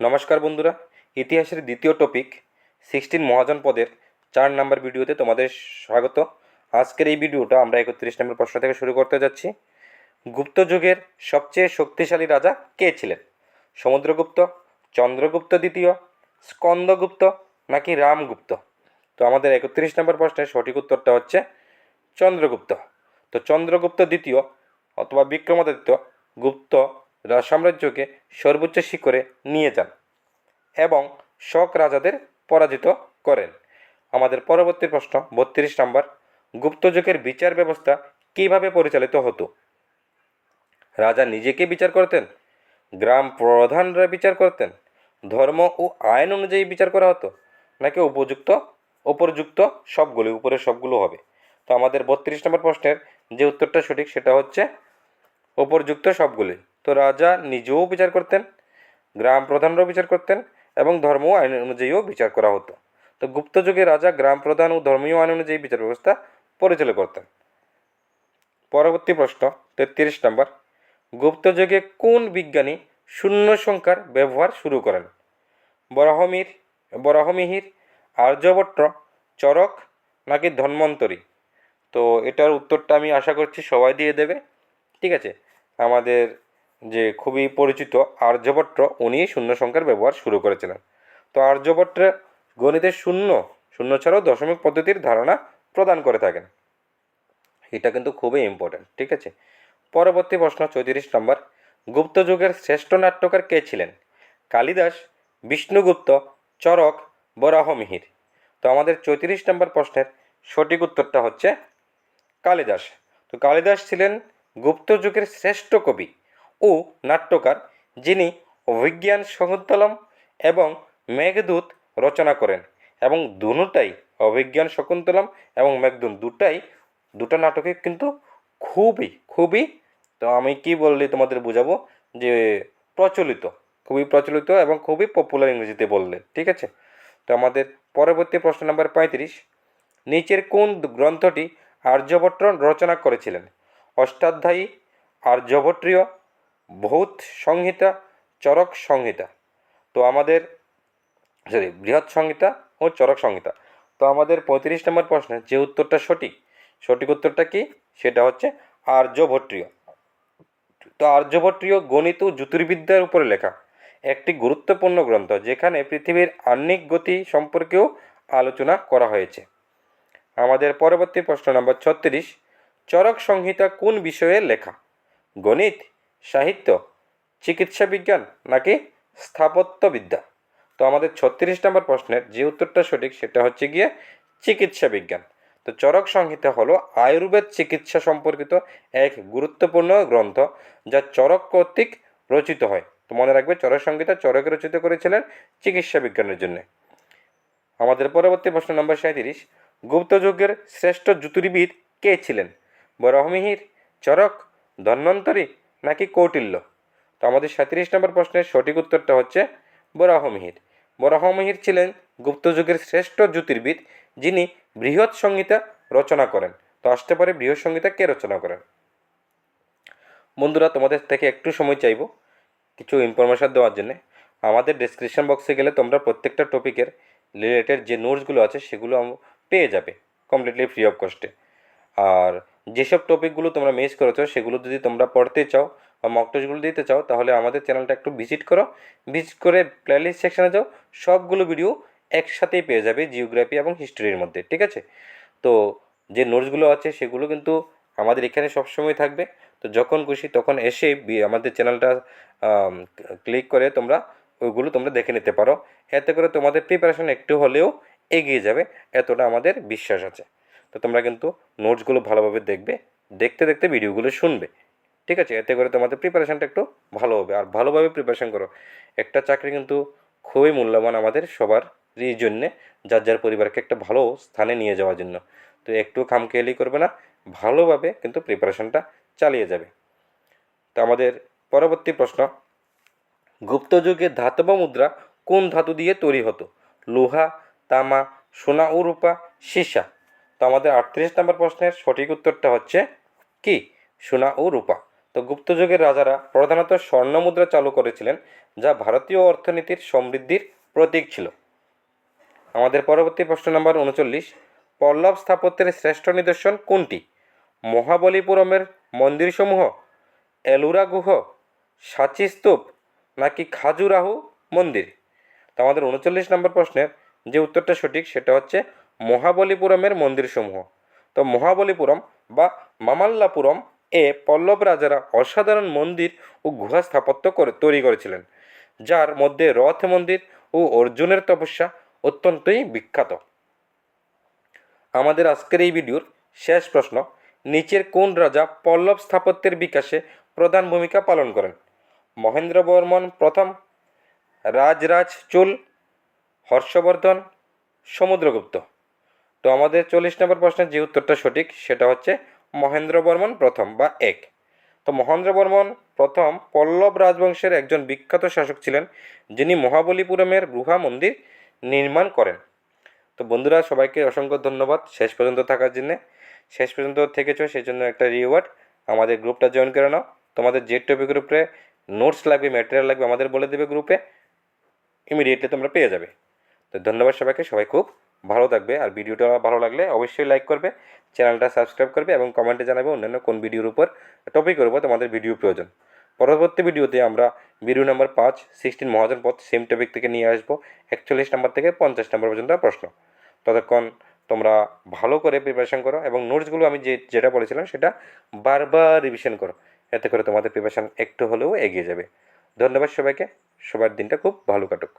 নমস্কার বন্ধুরা, ইতিহাসের দ্বিতীয় টপিক সিক্সটিন মহাজন পদের চার নাম্বার ভিডিওতে তোমাদের স্বাগত। আজকের এই ভিডিওটা আমরা একত্রিশ নম্বর প্রশ্ন থেকে শুরু করতে যাচ্ছি। গুপ্ত যুগের সবচেয়ে শক্তিশালী রাজা কে ছিলেন? সমুদ্রগুপ্ত, চন্দ্রগুপ্ত দ্বিতীয়, স্কন্দগুপ্ত নাকি রামগুপ্ত? তো আমাদের একত্রিশ নম্বর প্রশ্নের সঠিক উত্তরটা হচ্ছে চন্দ্রগুপ্ত। তো চন্দ্রগুপ্ত দ্বিতীয় অথবা বিক্রমাদিত্য গুপ্ত সাম্রাজ্যকে সর্বোচ্চ শিখরে নিয়ে যান এবং শক রাজাদের পরাজিত করেন। আমাদের পরবর্তী প্রশ্ন বত্রিশ নম্বর গুপ্তযুগের বিচার ব্যবস্থা কীভাবে পরিচালিত হতো? রাজা নিজেকে বিচার করতেন? গ্রাম প্রধানরা বিচার করতেন? ধর্ম ও আইন অনুযায়ী বিচার করা হতো? নাকি উপযুক্ত উপরযুক্ত সবগুলি উপরের সবগুলো হবে? তো আমাদের বত্রিশ নম্বর প্রশ্নের যে উত্তরটা সঠিক সেটা হচ্ছে উপরযুক্ত সবগুলি তো রাজা নিজেও বিচার করতেন, গ্রাম প্রধানরাও বিচার করতেন এবং ধর্ম আইন অনুযায়ীও বিচার করা হতো। তো গুপ্ত যুগে রাজা গ্রাম প্রধান ও ধর্মীয় আইন অনুযায়ী বিচার ব্যবস্থা পরিচালনা করতেন। পরবর্তী প্রশ্ন, তেত্রিশ নম্বর, গুপ্ত যুগে কোন বিজ্ঞানী শূন্য সংখ্যার ব্যবহার শুরু করেন? বরাহমির, বরাহমিহির, আর্যভট্ট, চরক নাকি ধন্বন্তরী? তো এটার উত্তরটা আমি আশা করছি সবাই দিয়ে দেবে, ঠিক আছে? আমাদের যে খুবই পরিচিত আর্যভট্ট উনি শূন্য সংখ্যার ব্যবহার শুরু করেছিলেন। তো আর্যভট্টের গণিতের শূন্য শূন্য ছাড়াও দশমিক পদ্ধতির ধারণা প্রদান করে থাকেন। এটা কিন্তু খুবই ইম্পর্ট্যান্ট ঠিক আছে? পরবর্তী প্রশ্ন, চৌত্রিশ নম্বর। গুপ্ত যুগের শ্রেষ্ঠ নাট্যকার কে ছিলেন? কালিদাস, বিষ্ণুগুপ্ত, চরক বরাহমিহির তো আমাদের চৌত্রিশ নম্বর প্রশ্নের সঠিক উত্তরটা হচ্ছে কালিদাস। তো কালিদাস ছিলেন গুপ্ত যুগের শ্রেষ্ঠ কবি। ও নাট্যকার যিনি অভিজ্ঞান শকুন্তলম এবং মেঘদূত রচনা করেন এবং দুটাই অভিজ্ঞান শকুন্তলম এবং মেঘদূত দুটাই দুটো নাটকে কিন্তু খুবই খুবই, তো আমি কি বললে তোমাদের বোঝাবো যে প্রচলিত, খুবই প্রচলিত এবং খুবই পপুলার ইংরেজিতে বললে, ঠিক আছে? তো আমাদের পরবর্তী প্রশ্ন নাম্বার পঁয়ত্রিশ, নিচের কোন গ্রন্থটি আর্যভট্ট রচনা করেছিলেন? অষ্টাধ্যায়ী, আর্যভট্টীয় ভৌত সংহিতা, চরক সংহিতা। তো আমাদের সরি বৃহৎ সংহিতা ও চরক সংহিতা। তো আমাদের পঁয়ত্রিশ নম্বর প্রশ্নের যে উত্তরটা সঠিক সঠিক উত্তরটা কি? সেটা হচ্ছে আর্যভট্টীয়। তো আর্যভট্টীয় গণিত ও জ্যোতির্বিদ্যার উপরে লেখা একটি গুরুত্বপূর্ণ গ্রন্থ যেখানে পৃথিবীর আহ্নিক গতি সম্পর্কেও আলোচনা করা হয়েছে। আমাদের পরবর্তী প্রশ্ন নম্বর ছত্রিশ, চরক সংহিতা কোন বিষয়ে লেখা? গণিত সাহিত্য, চিকিৎসা বিজ্ঞান নাকি স্থাপত্যবিদ্যা? তো আমাদের ছত্রিশ নম্বর প্রশ্নের যে উত্তরটা সঠিক সেটা হচ্ছে গিয়ে চিকিৎসা বিজ্ঞান। তো চরক সংহিতা হলো আয়ুর্বেদ চিকিৎসা সম্পর্কিত এক গুরুত্বপূর্ণ গ্রন্থ যা চরক কর্তৃক রচিত হয়। তো মনে রাখবে চরক সংহিতা চরকে রচিত করেছিলেন চিকিৎসা বিজ্ঞানের জন্য। আমাদের পরবর্তী প্রশ্ন নম্বর সাঁত্রিশ গুপ্ত যুগের শ্রেষ্ঠ জ্যোতির্বিদ কে ছিলেন? বরহমিহির, চরক, ধন্বন্তরী নাকি কৌটিল্য? তো আমাদের সাঁত্রিশ নম্বর প্রশ্নের সঠিক উত্তরটা হচ্ছে বরাহমিহির বরাহমিহির ছিলেন গুপ্ত যুগের শ্রেষ্ঠ জ্যোতির্বিদ যিনি বৃহৎ সংহিতা রচনা করেন। তো আসতে পারে বৃহৎ সংহিতা কে রচনা করেন? বন্ধুরা, তোমাদের থেকে একটু সময় চাইব কিছু ইনফরমেশান দেওয়ার জন্যে। আমাদের ডেসক্রিপশন বক্সে গেলে তোমরা প্রত্যেকটা টপিকের রিলেটেড যে নোটসগুলো আছে সেগুলো পেয়ে যাবে কমপ্লিটলি ফ্রি অফ কস্টে আর যেসব টপিকগুলো তোমরা মিস করেছ, সেগুলো যদি তোমরা পড়তে চাও বা মক দিতে চাও, তাহলে আমাদের চ্যানেলটা একটু ভিজিট করো। ভিজিট করে প্লেলিস্ট সেকশানে যাও, সবগুলো ভিডিও একসাথেই পেয়ে যাবে জিওগ্রাফি এবং হিস্ট্রির মধ্যে, ঠিক আছে? তো যে নোটসগুলো আছে, সেগুলো কিন্তু আমাদের এখানে সবসময় থাকবে। তো যখন খুশি তখন এসে আমাদের চ্যানেলটা ক্লিক করে তোমরা ওইগুলো তোমরা দেখে নিতে পারো। এতে করে তোমাদের প্রিপারেশন একটু হলেও এগিয়ে যাবে, এতটা আমাদের বিশ্বাস আছে। তো তোমরা কিন্তু নোটসগুলো ভালোভাবে দেখবে, দেখতে দেখতে ভিডিওগুলো শুনবে। ঠিক আছে? এতে করে তোমাদের প্রিপারেশানটা একটু ভালো হবে। আর ভালোভাবে প্রিপারেশান করো। একটা চাকরি কিন্তু খুবই মূল্যবান আমাদের সবার জন্যে, যার যার পরিবারকে একটা ভালো স্থানে নিয়ে যাওয়ার জন্য। তো একটু খামখেয়ালি করবে না, ভালোভাবে কিন্তু প্রিপারেশনটা চালিয়ে যাবে। তো আমাদের পরবর্তী প্রশ্ন। গুপ্ত যুগে ধাতব মুদ্রা কোন ধাতু দিয়ে তৈরি হতো? লোহা, তামা, সোনা ও রূপা, সীসা। তো আমাদের আটত্রিশ নম্বর প্রশ্নের সঠিক উত্তরটা হচ্ছে কি? সোনা ও রূপা। তো গুপ্তযুগের রাজারা প্রধানত স্বর্ণ মুদ্রা চালু করেছিলেন, যা ভারতীয় অর্থনীতির সমৃদ্ধির প্রতীক ছিল। আমাদের পরবর্তী প্রশ্ন নম্বর উনচল্লিশ, পল্লব স্থাপত্যের শ্রেষ্ঠ নিদর্শন কোনটি? মহাবলীপুরমের মন্দিরসমূহ, এলুরা গুহ, সাচি স্তূপ, নাকি খাজুরাহু মন্দির? তো আমাদের উনচল্লিশ নম্বর প্রশ্নের যে উত্তরটা সঠিক সেটা হচ্ছে মহাবলীপুরমের মন্দিরসমূহ। তো মহাবলীপুরম বা মামাল্লাপুরম এ পল্লব রাজারা অসাধারণ মন্দির ও গুহা স্থাপত্য করে তৈরি করেছিলেন, যার মধ্যে রথ মন্দির ও অর্জুনের তপস্যা অত্যন্তই বিখ্যাত। আমাদের আজকের এই ভিডিওর শেষ প্রশ্ন, নিচের কোন রাজা পল্লব স্থাপত্যের বিকাশে প্রধান ভূমিকা পালন করেন? মহেন্দ্র বর্মন প্রথম, রাজরাজ চুল, হর্ষবর্ধন, সমুদ্রগুপ্ত। তো আমাদের চল্লিশ নম্বর প্রশ্নের যে উত্তরটা সঠিক, সেটা হচ্ছে মহেন্দ্র বর্মন প্রথম বা এক। তো মহেন্দ্র বর্মন প্রথম পল্লব রাজবংশের একজন বিখ্যাত শাসক ছিলেন, যিনি মহাবলীপুরমের গুহা মন্দির নির্মাণ করেন। তো বন্ধুরা, সবাইকে অসংখ্য ধন্যবাদ। শেষ পর্যন্ত থাকার জন্যে, শেষ পর্যন্ত থেকেছো সেই জন্য একটা রিওয়ার্ড আমাদের গ্রুপটা জয়েন করে নাও। তোমাদের যে টপিকের উপরে নোটস লাগবে ম্যাটেরিয়াল লাগবে, আমাদের বলে দেবে গ্রুপে ইমিডিয়েটলি তোমরা পেয়ে যাবে। তো ধন্যবাদ সবাইকে। সবাই খুব ভালো থাকবে আর ভিডিওটা ভালো লাগলে অবশ্যই লাইক করবে চ্যানেলটা সাবস্ক্রাইব করবে এবং কমেন্টে জানাবে অন্যান্য কোন ভিডিওর উপর টপিকের উপর তোমাদের ভিডিও প্রয়োজন। পরবর্তী ভিডিওতে আমরা ভিডিও নাম্বার পাঁচ সিক্সটিন মহাজন পথ সেম টপিক থেকে নিয়ে আসব, একচল্লিশ নাম্বার থেকে পঞ্চাশ নাম্বার পর্যন্ত প্রশ্ন। ততক্ষণ তোমরা ভালো করে প্রিপারেশন করো এবং নোটসগুলো আমি যে, যেটা বলেছিলাম সেটা বারবার রিভিশন করো, এতে করে তোমাদের প্রিপারেশন একটু হলেও এগিয়ে যাবে। ধন্যবাদ সবাইকে, সবার দিনটা খুব ভালো কাটুক।